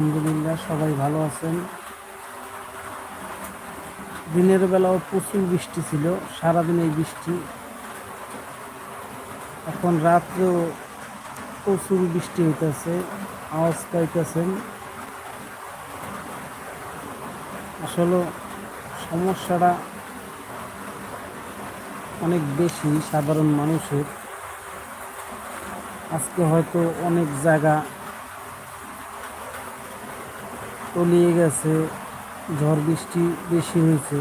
আলহামদুলিল্লাহ, সবাই ভালো আছেন। দিনের বেলাও প্রচুর বৃষ্টি ছিল, সারাদিন এই বৃষ্টি। এখন রাত্রেও প্রচুর বৃষ্টি হইতেছে, আওয়াজ পাইতেছেন। আসলে সমস্যাটা অনেক বেশি সাধারণ মানুষের। আজকে হয়তো অনেক জায়গা তলিয়ে গেছে, ঝড় বৃষ্টি বেশি হয়েছে।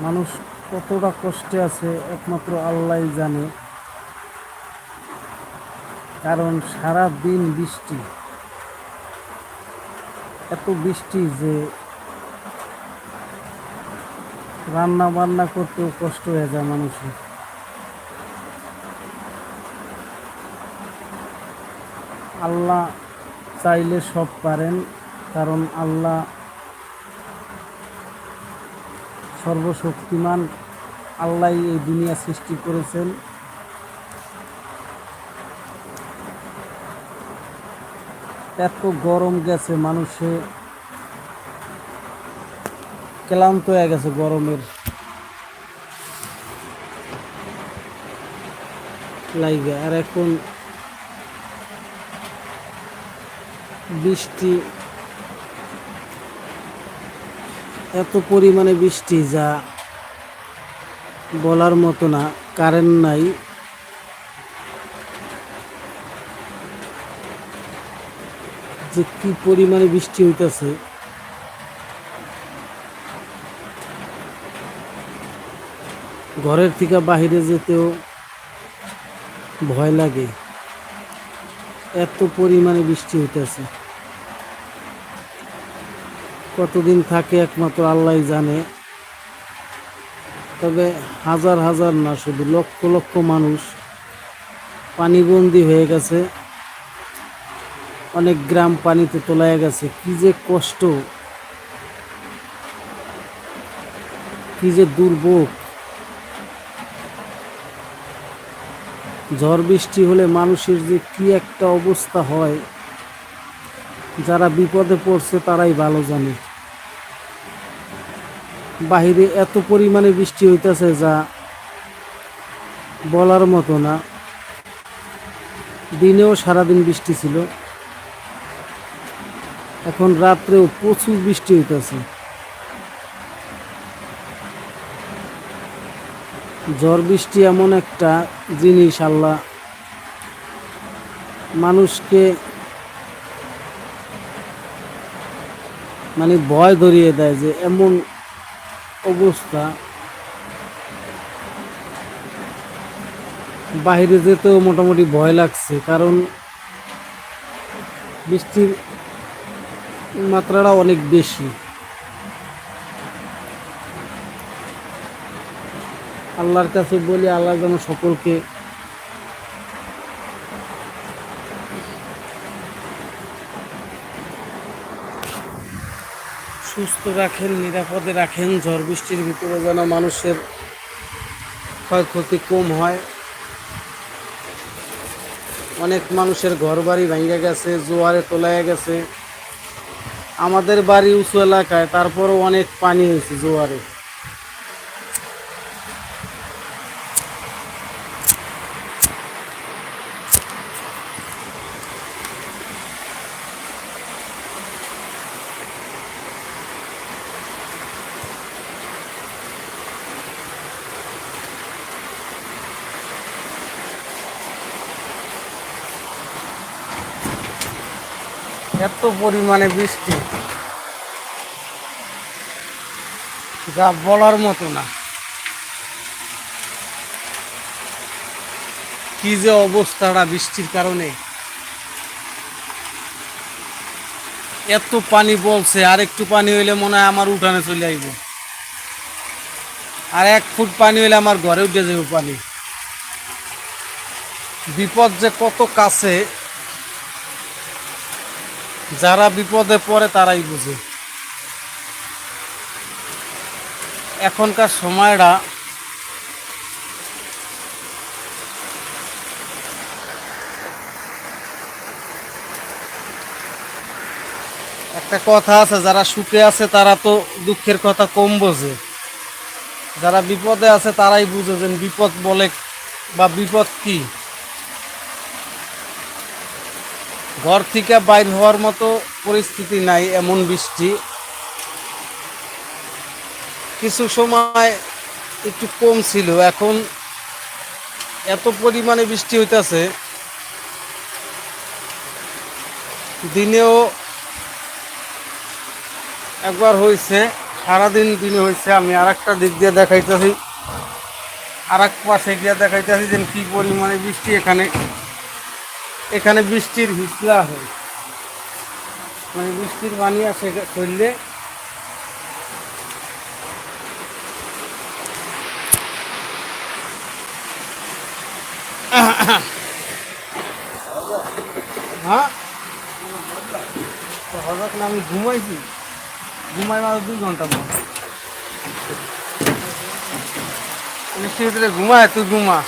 মানুষ কতটা কষ্টে আছে একমাত্র আল্লাহ জানে। কারণ সারা দিন বৃষ্টি। এত বৃষ্টি যে রান্না বান্না করতেও কষ্ট হয়ে যায় মানুষের। আল্লাহ চাইলে সব পারেন, কারণ আল্লাহ সর্বশক্তিমান, আল্লাহ এই দুনিয়া সৃষ্টি করেছেন। এত গরম গেছে মানুষে, ক্লান্ত হয়ে গেছে গরমের। লাইগা, আর এখন বৃষ্টি, এত পরিমাণে বৃষ্টি যা বলার মতো না কারেন্ট নাই। যে কি পরিমাণে বৃষ্টি হইতেছে। ঘরের থেকে বাহিরে যেতেও ভয় লাগে। এত পরিমাণে বৃষ্টি হইতেছে। কতদিন থাকে একমাত্র আল্লাহ জানে। তবে হাজার হাজার না, শুধু লক্ষ লক্ষ মানুষ পানিবন্দি হয়ে গেছে। অনেক গ্রাম পানিতে তোলায় গেছে। কি যে কষ্ট, কি যে দুর্ভোগ। ঝড় বৃষ্টি হলে মানুষের যে কি একটা অবস্থা হয়, যারা বিপদে পড়ছে তারাই ভালো জানে। বাহিরে এত পরিমাণে বৃষ্টি হইতেছে যা বলার মতো না। দিনেও সারাদিন বৃষ্টি ছিল। এখন রাত্রেও প্রচুর বৃষ্টি হইতেছে। ঝড় বৃষ্টি এমন একটা জিনিস, আল্লাহ। মানুষকে মানে ভয় ধরিয়ে দেয় যে এমন অবস্থা। বাইরে যেতেও মোটামুটি ভয় লাগছে, কারণ বৃষ্টির মাত্রাটা অনেক বেশি। আল্লাহর কাছে বলি, আল্লাহ যেন সকলকে সুস্থ রাখেন, নিরাপদে রাখেন, ঝড় বৃষ্টির ভিতরে যেন মানুষের ক্ষয়ক্ষতি কম হয়। অনেক মানুষের ঘর বাড়ি ভেঙে গেছে, জোয়ারে তোলায় গেছে। আমাদের বাড়ি উঁচু এলাকায়, তারপরও অনেক পানি হয়েছে জোয়ারে এত পরিমাণে বৃষ্টি। যা বলার মতো না। কি যে অবস্থাটা বৃষ্টির কারণে। এত পানি বলছে, আর একটু পানি হইলে মনে হয় আমার উঠানে চলে আইব। আর এক ফুট পানি হইলে আমার ঘরে উঠে যাবে পানি। বিপদ যে কত কাছে যারা বিপদে পড়ে তারাই বুঝে। এখনকার সময়টা একটা কথা আছে, যারা সুখে আছে তারা তো দুঃখের কথা কম বোঝে। যারা বিপদে আছে তারাই বুঝে যে বিপদ বলে বা বিপদ কী। ঘর থেকে বাইর হওয়ার মতো পরিস্থিতি নাই, এমন বৃষ্টি। কিছু সময় একটু কম ছিল, এখন এত পরিমাণে বৃষ্টি হইতাছে। দিনেও একবার হয়েছে সারাদিন দিনে হয়েছে আমি আর একটা দিক দিয়ে দেখাইতেছি। আর এক পাশে গিয়ে দেখাইতেছি যে কি পরিমাণে বৃষ্টি এখানে। এখানে বৃষ্টির হিসলা হয়। মানে বৃষ্টির পানি আসে করলে। হ্যাঁ? আমি ঘুমাইছি। ঘুমাই মাত্র দুই ঘণ্টা মতো। বৃষ্টির ভিতরে ঘুমায়, তুই ঘুমা।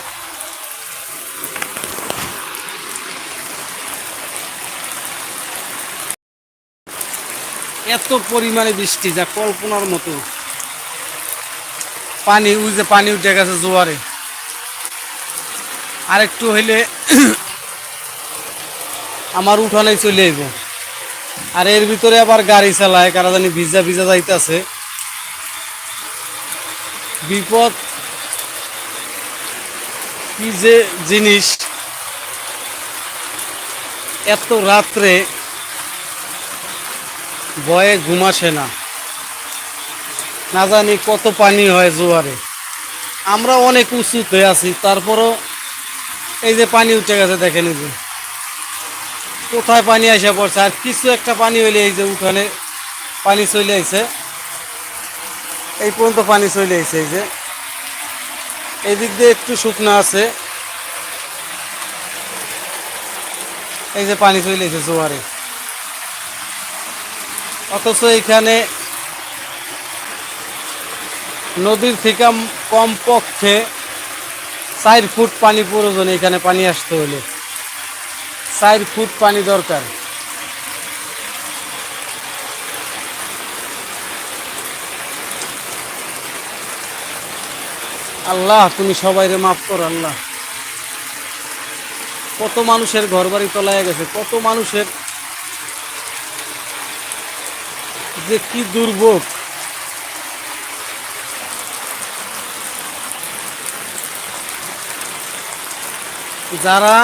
এত পরিমাণে বৃষ্টি যা কল্পনার মতো। পানি, ওই যে পানি উঠে গেছে জোয়ারে। আরেকটু হইলে আমার উঠানে চলে আইব। আর এর ভিতরে আবার গাড়ি চালায়, কারা জানি ভিজা ভিজা যাইতেছে। বিপদ কি যে জিনিস। এত রাত্রে ভয়ে ঘুমাসে না। না জানি কত পানি হয় জোয়ারে। আমরা অনেক উঁচুতে আছি, তারপরও এই যে পানি উঠে গেছে, দেখেন যে। কোথায় পানি আসে পড়ছে? আর কিছু একটা পানি হইলে এই যে উঠানে পানি চলে আইছে। এই পর্যন্ত পানি চলে আইছে এই যে। এই দিক দিয়ে একটু শুকনো আছে। এই যে পানি চলে আইছে জোয়ারে। অথচ এখানে নদীর থেকে কমপক্ষে চার ফুট পানি প্রয়োজন, এখানে পানি আসতে হলে। চার ফুট পানি দরকার। আল্লাহ, তুমি সবাইরে মাফ করো, আল্লাহ। কত মানুষের ঘর বাড়ি তলায় গেছে, কত মানুষের যে কি দুর্ভোগ। যারা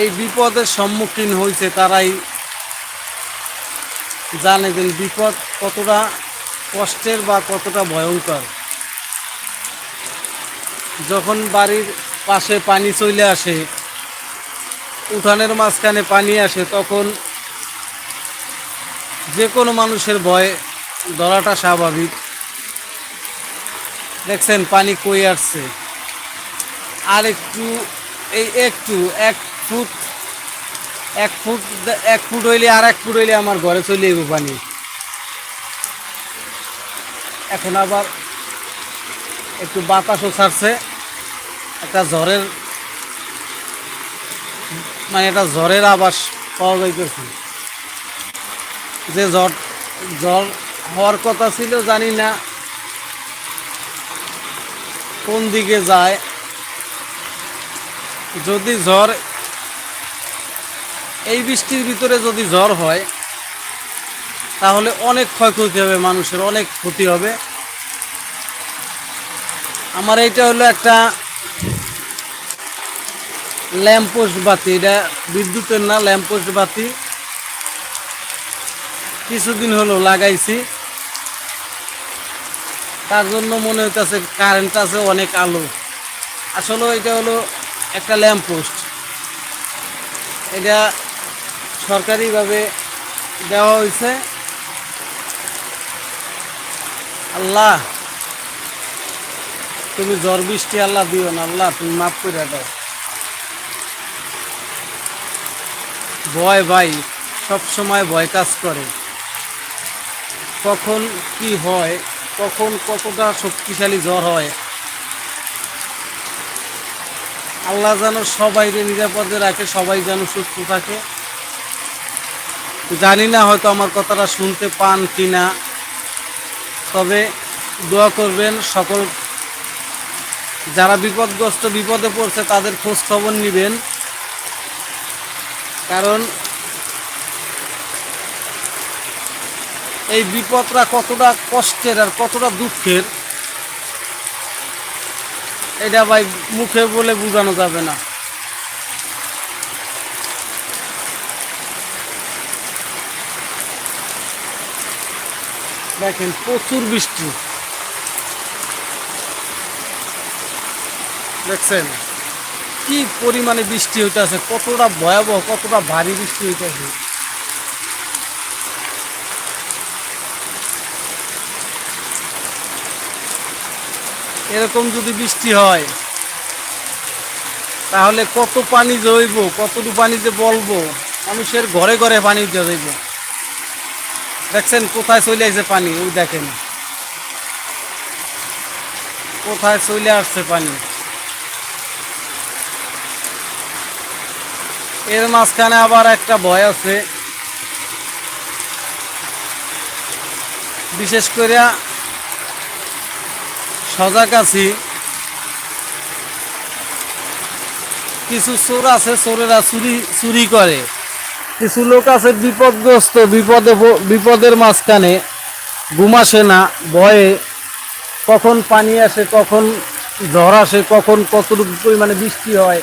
এই বিপদের সম্মুখীন হয়েছে, তারাই জানে যে বিপদ কতটা কষ্টের বা কতটা ভয়ঙ্কর। যখন বাড়ির পাশে পানি চলে আসে, উঠানের মাঝখানে পানি আসে, তখন যে কোনো মানুষের ভয় ধরাটা স্বাভাবিক। দেখছেন পানি কই আসছে। আর একটু, এই একটু, এক ফুট এক ফুট এক ফুট হইলে আর এক ফুট হইলে আমার ঘরে চলে যাব পানি। এখন আবার একটু বাতাসও ছাড়ছে। একটা ঝড়ের মানে একটা ঝড়ের আবাস পাওয়া যাইতেছে। যে ঝড় ঝড় হওয়ার কথা ছিল, জানি না কোন দিকে যায়। যদি ঝড় এই বৃষ্টির ভিতরে যদি ঝড় হয়, তাহলে অনেক ক্ষয়ক্ষতি হবে, মানুষের অনেক ক্ষতি হবে। আমার এইটা হলো একটা ল্যাম্পোস্ট বাতি, এটা বিদ্যুতের না ল্যাম্পোস্ট বাতি। কিছুদিন হলো লাগাইছি। তার জন্য মনে হইতেছে কারেন্ট আছে, অনেক আলো। আসলে এটা হলো একটা ল্যাম্পোস্ট এটা সরকারিভাবে দেওয়া হয়েছে আল্লাহ, তুমি ঝড় বৃষ্টি আল্লাহ দিও না, আল্লাহ তুমি মাফ করে দাও। ভয় ভাই সব সময় ভয় কাজ করে। কখন কি হয়, কখন কতটা শক্তিশালী জ্বর হয়। আল্লাহ যেন সবাইকে নিরাপদে রাখে, সবাই যেন সুস্থ থাকে। জানি না হয়তো আমার কথাটা শুনতে পান কি না তবে দোয়া করবেন সকল, যারা বিপদগ্রস্ত বিপদে পড়ছে তাদের খোঁজ খবর নেবেন। কারণ এই বিপদটা কতটা কষ্টের আর কতটা দুঃখের, এটা ভাই মুখে বলে বোঝানো যাবে না। দেখেন, প্রচুর বৃষ্টি। দেখছেন? কি পরিমাণে বৃষ্টি হইতেছে, কতটা ভয়াবহ, কতটা ভারী বৃষ্টি হইতেছে। এরকম যদি বৃষ্টি হয়, তাহলে কত পানি জইব কতটুকু পানি যে বলব, মানুষের ঘরে ঘরে পানি যাইব। দেখছেন, কোথায় চলে আসছে পানি? ওই দেখেন। কোথায় চলে আসছে পানি? এর মাঝখানে আবার একটা ভয় আছে। বিশেষ করে সজাগ আছি। কিছু চোর আছে, চোরেরা চুরি চুরি করে। কিছু লোক আছে বিপদগ্রস্ত, বিপদে বিপদের মাঝখানে। ঘুম আসে না, ভয়ে। কখন পানি আসে, কখন ঝড় আসে, কখন কতটুকু পরিমাণে বৃষ্টি হয়।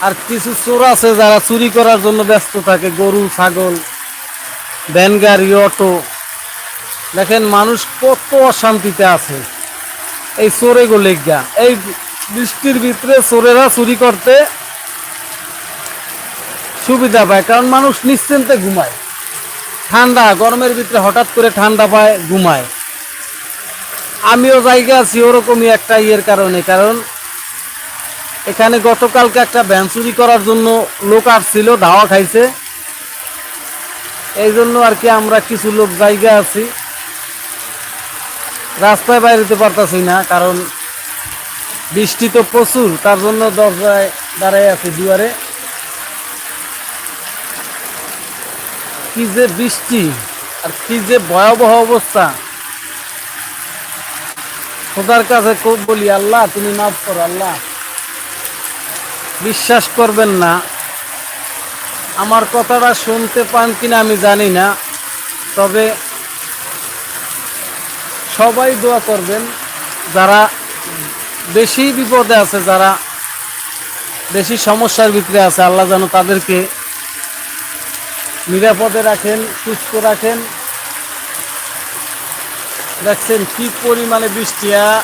আর কিছু চোর আছে যারা চুরি করার জন্য ব্যস্ত থাকে, গরু, ছাগল, ভ্যান, গাড়ি, অটো। দেখেন, মানুষ কত অশান্তিতে আছে। এই চোরে গোলেগা এই বৃষ্টির ভিতরে চোরেরা চুরি করতে সুবিধা পায়, কারণ মানুষ নিশ্চিন্তে ঘুমায়। ঠান্ডা, গরমের ভিতরে হঠাৎ করে ঠান্ডা পায়, ঘুমায়। আমিও জায়গা আছি ওরকমই একটা ইয়ের কারণে, কারণ এখানে গতকালকে একটা ভ্যান চুরি করার জন্য লোক আসছিল, ধাওয়া খাইছে। এই জন্য আর কি আমরা কিছু লোক জায়গা আছি। রাস্তায় বাইরেতে পারতাছি না, কারণ বৃষ্টি তো প্রচুর, তার জন্য দরজায় দাঁড়ায় আছি দুয়ারে। কি যে বৃষ্টি, আর কি যে ভয়াবহ অবস্থা। খোদার কাছে খুব বলি, আল্লাহ, তুমি মাফ করো, আল্লাহ। বিশ্বাস করবেন না, আমার কথাটা শুনতে পান কিনা আমি জানি না, তবে সবাই দোয়া করবেন যারা বেশি বিপদে আছে যারা বেশি সমস্যার ভিতরে আছে আল্লাহ যেন তাদেরকে নিরাপদে রাখেন সুস্থ রাখেন। দেখছেন কি পরিমাণে বৃষ্টি আ,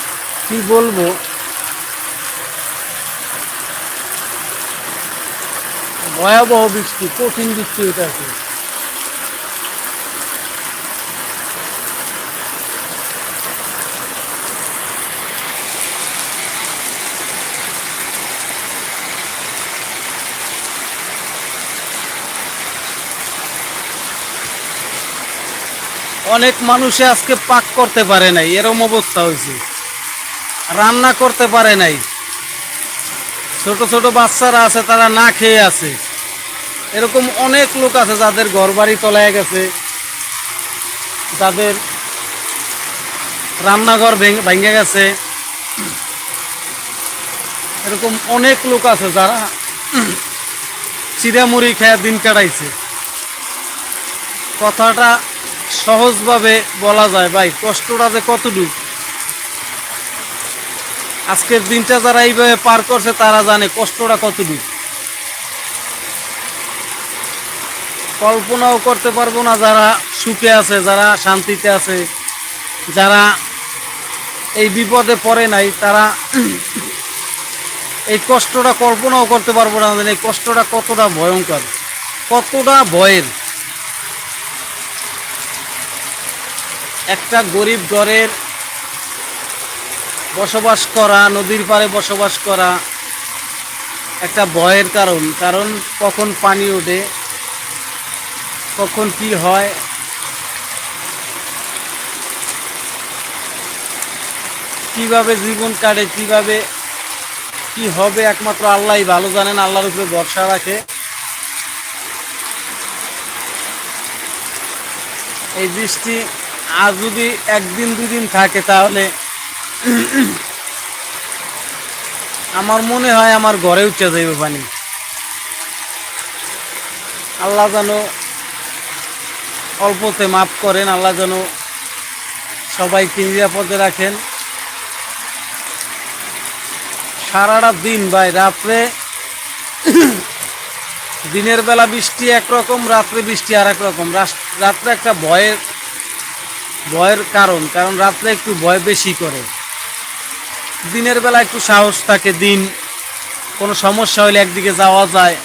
কি বলব? ভয়াবহ বৃষ্টি কঠিন বৃষ্টি এটা অনেক মানুষে আজকে পাক করতে পারে নাই, এরম অবস্থা হয়েছে। রান্না করতে পারে নাই। ছোট ছোট বাচ্চারা আছে, তারা না খেয়ে আছে। এরকম অনেক লোক আছে যাদের ঘর বাড়ি তলায় গেছে, যাদের রান্নাঘর ভেঙে গেছে। এরকম অনেক লোক আছে যারা চিড়ামুড়ি খেয়ে দিন কাটাইছে। কথাটা সহজভাবে বলা যায়, ভাই, কষ্টটা যে কতটুকু? আজকের দিনটা যারা এইভাবে পার করছে, তারা জানে কষ্টটা কতটুকু। কল্পনাও করতে পারব না যারা সুখে আছে, যারা শান্তিতে আছে, যারা এই বিপদে পড়ে নাই, তারা এই কষ্টটা কল্পনাও করতে পারব না এই কষ্টটা কতটা ভয়ঙ্কর, কতটা ভয়ের। একটা গরিব ঘরের বসবাস করা, নদীর পাড়ে বসবাস করা একটা ভয়ের কারণ। কারণ কখন পানি ওঠে, কখন কি হয়, কীভাবে জীবন কাটে, কীভাবে কি হবে, একমাত্র আল্লাহই ভালো জানেন, আল্লাহর উপরে ভরসা রাখে। এই বৃষ্টি আর যদি একদিন, দুদিন থাকে তাহলে আমার মনে হয় আমার ঘরে উঠে যাইবে পানি। আল্লাহ যেন অল্পতে মাফ করেন, আল্লাহ যেন সবাইকে নিরাপদে রাখেন। সারাটা দিন ভাই, রাত্রে দিনের বেলা বৃষ্টি একরকম, রাত্রে বৃষ্টি আর এক রকম রাত্রে একটা ভয়ের ভয়ের কারণ কারণ রাত্রে একটু ভয় বেশি করে। দিনের বেলা একটু সাহস থাকে, দিন কোনো সমস্যা হলে একদিকে যাওয়া যায়।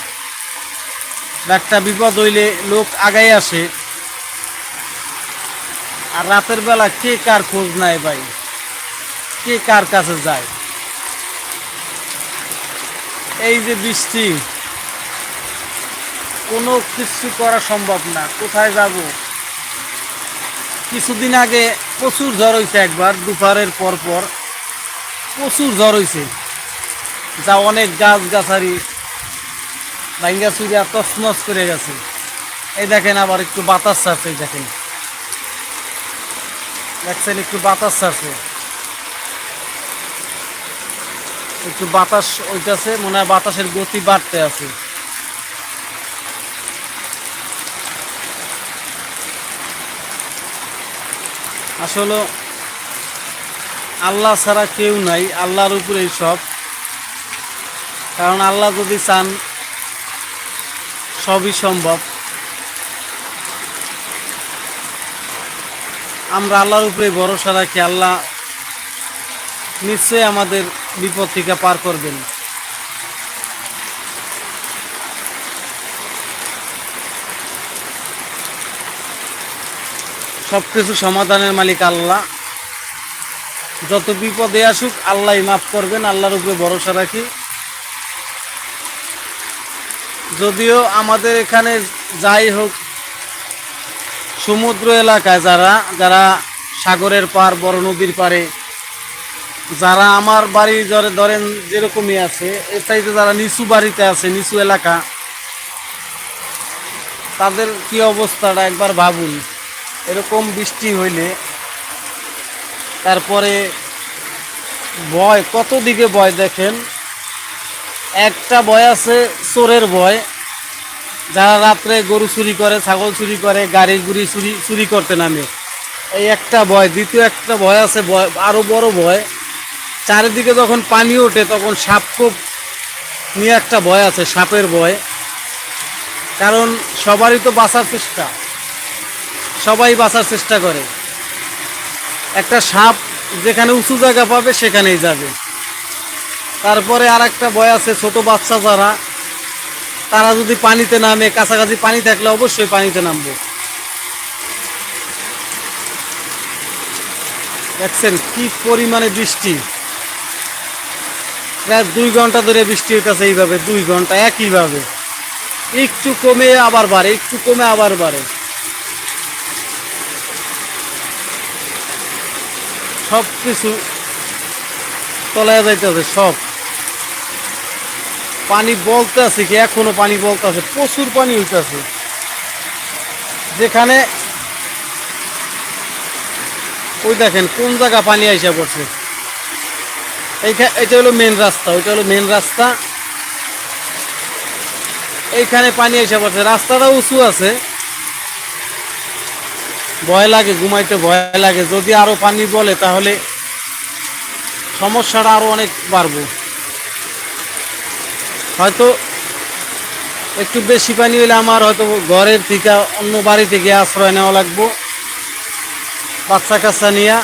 একটা বিপদ হইলে লোক আগাই আসে। আর রাতের বেলা কে কার খোঁজ নেয় ভাই? কে কার কাছে যায়? এই যে বৃষ্টি, কোনো কিছু করা সম্ভব না। কোথায় যাব? কিছুদিন আগে প্রচুর ঝড় হয়েছে একবার, দুপুরের পর পর প্রচুর ঝড় হয়েছে যা অনেক গাছ গাছারি ভাঙ্গা চুরিয়া তসমস করে গেছে। এই দেখেন আবার একটু বাতাস ছাড়ছে দেখেন। দেখছেন একটু বাতাস ছাড়ছে। একটু বাতাস ওইটাছে মনে হয় বাতাসের গতি বাড়তে আছে। আসলে আল্লাহ ছাড়া কেউ নাই, আল্লাহর উপরেই সব। কারণ আল্লাহ যদি চান, সবই সম্ভব। আমরা আল্লাহর উপরে ভরসা রাখি, আল্লাহ নিশ্চয়ই আমাদের বিপদ থেকে পার করবেন। সব কিছু সমাধানের মালিক আল্লাহ। যত বিপদে আসুক আল্লাহ মাফ করবেন, আল্লাহর উপরে ভরসা রাখি। যদিও আমাদের এখানে যাই হোক, সমুদ্র এলাকায় যারা যারা সাগরের পার, বড় নদীর পারে যারা আমার বাড়ি ধরে ধরেন যেরকমই আছে এর চাইতে যারা নিচু বাড়িতে আছে, নিচু এলাকা, তাদের কি অবস্থাটা একবার ভাবুন। এরকম বৃষ্টি হইলে তারপরে ভয় কত দিকে ভয় দেখেন? একটা ভয় আছে, চোরের ভয়। যারা রাত্রে গরু চুরি করে, ছাগল চুরি করে গাড়ি গুড়ি চুরি চুরি করতে নামে। এই একটা ভয়। দ্বিতীয় একটা ভয় আছে, ভয় আরও বড় ভয়। চারিদিকে যখন পানি ওঠে, তখন সাপ খুব নিয়ে একটা ভয় আছে, সাপের ভয়। কারণ সবারই তো বাঁচার চেষ্টা। সবাই বাঁচার চেষ্টা করে। একটা সাপ যেখানে উঁচু জায়গা পাবে সেখানেই যাবে। তারপরে আর একটা বয় আছে ছোট বাচ্চা যারা, তারা যদি পানিতে নামে, কাছাকাছি পানি থাকলে অবশ্যই পানিতে নামবে। দেখছেন কি পরিমাণে বৃষ্টি। প্রায় দুই ঘণ্টা ধরে বৃষ্টি হইতেছে এইভাবে, দুই ঘণ্টা একইভাবে। একটু কমে আবার বাড়ে, একটু কমে আবার বাড়ে। সব কিছু তলায় যাইতেছে সব। পানি বলতে আছে কি, এখনও পানি বলতে আছে, প্রচুর পানি হইতেছে যেখানে ওই দেখেন কোন জায়গা পানি আইসা পড়ছে। এইখানে এটা হলো মেন রাস্তা, ওইটা হলো মেন রাস্তা। এইখানে পানি এসে পড়ছে, রাস্তাটা উঁচু আছে। ভয় লাগে, ঘুমাইতে ভয় লাগে। যদি আরও পানি বলে, তাহলে সমস্যাটা আরও অনেক বাড়বো। হয়তো একটু বেশি পানি হলে আমার হয়তো ঘরের থেকে, অন্য বাড়ি থেকে আশ্রয় নেওয়া লাগবো। বাচ্চা কাচ্চা নিয়ে।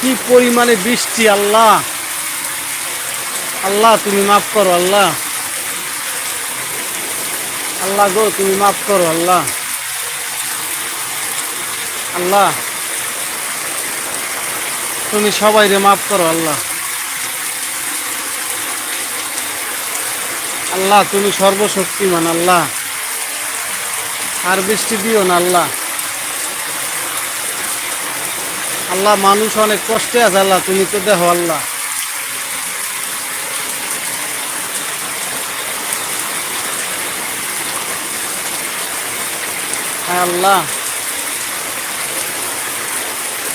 কি পরিমাণে বৃষ্টি, আল্লাহ! আল্লাহ, তুমি মাফ করো, আল্লাহ। আল্লাহ গো, তুমি মাফ করো, আল্লাহ। আল্লাহ। তুমি সবাই রে মাফ করো, আল্লাহ। আল্লাহ, তুমি সর্বশক্তিমান, আল্লাহ। আর বৃষ্টি দিও না, আল্লাহ। আল্লাহ, মানুষ অনেক কষ্টে আছে, আল্লাহ। তুমি তো দেখো আল্লাহ। আল্লাহ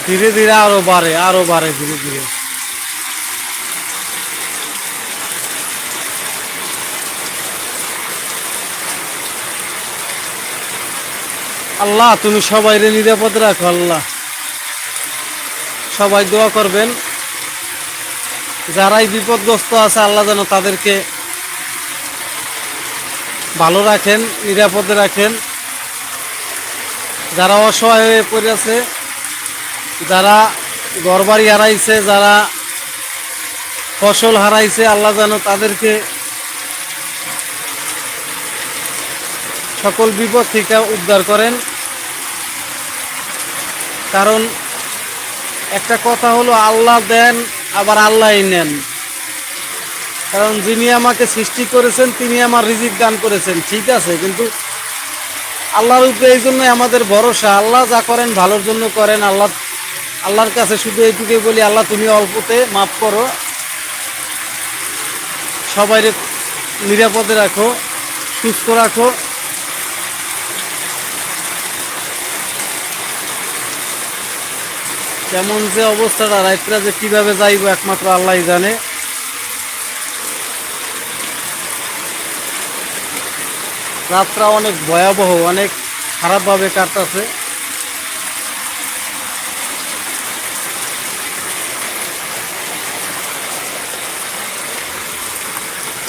ধীরে ধীরে আরও বাড়ে আরও বাড়ে ধীরে ধীরে। আল্লাহ, তুমি সবাইরে নিরাপদ রাখো, আল্লাহ। সবাই দোয়া করবেন। যারাই বিপদগ্রস্ত আছে, আল্লাহ যেন তাদেরকে ভালো রাখেন, নিরাপদে রাখেন। যারা অসহায় হয়ে পড়ে আছে, যারা ঘরবাড়ি হারাইছে, যারা ফসল হারাইছে, আল্লাহ যেন তাদেরকে সকল বিপদ থেকে উদ্ধার করেন। কারণ একটা কথা হলো, আল্লাহ দেন, আবার আল্লাহই নেন। কারণ যিনি আমাকে সৃষ্টি করেছেন, তিনি আমার রিজিক দান করেছেন, ঠিক আছে, কিন্তু আল্লাহর উপরে এই জন্যই আমাদের ভরসা। আল্লাহ যা করেন ভালোর জন্য করেন। আল্লাহ, আল্লাহর কাছে শুধু এইটুকুই বলি, আল্লাহ তুমি অল্পতে মাফ করো। সবাইরে নিরাপদে রাখো, সুস্থ রাখো। কেমন যে অবস্থাটা, রাত্রা যে কীভাবে যাইব একমাত্র আল্লাহ জানে। রাতটা অনেক ভয়াবহ, অনেক খারাপভাবে কাটতেছে।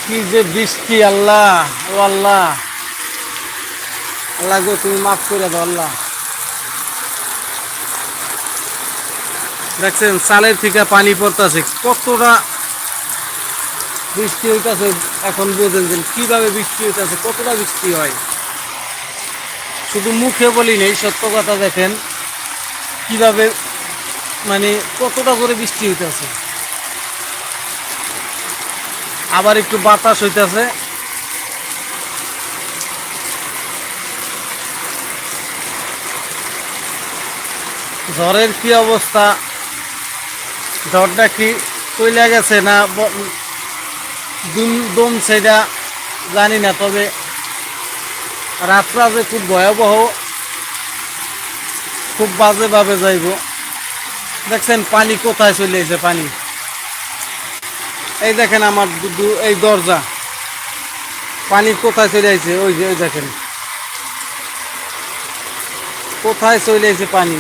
কি যে বৃষ্টি, আল্লাহ, ও আল্লাহ। আল্লাহ তুমি মাফ করে দাও, আল্লাহ। দেখছেন, চালের থেকে পানি পড়তেছে, কতটা বৃষ্টি হইতাছে। এখন বোঝেন যে কীভাবে বৃষ্টি হইতাছে, কতটা বৃষ্টি হয়। শুধু মুখে বলি নেই, সত্য কথা দেখেন, কীভাবে মানে কতটা করে বৃষ্টি হইতাছে। আবার একটু বাতাস হইতাছে। ঝড়ের কি অবস্থা? ঝড়টা কি চলে গেছে না ব- দুম দম সেটা জানি না, তবে রাতটা যে খুব ভয়াবহ, খুব বাজেভাবে যাইব। দেখছেন পানি কোথায় চলে এসে পানি? এই দেখেন আমার এই দরজা। পানি কোথায় চলে আসছে ওই যে, ওই দেখেন। কোথায় চলে এসে পানি?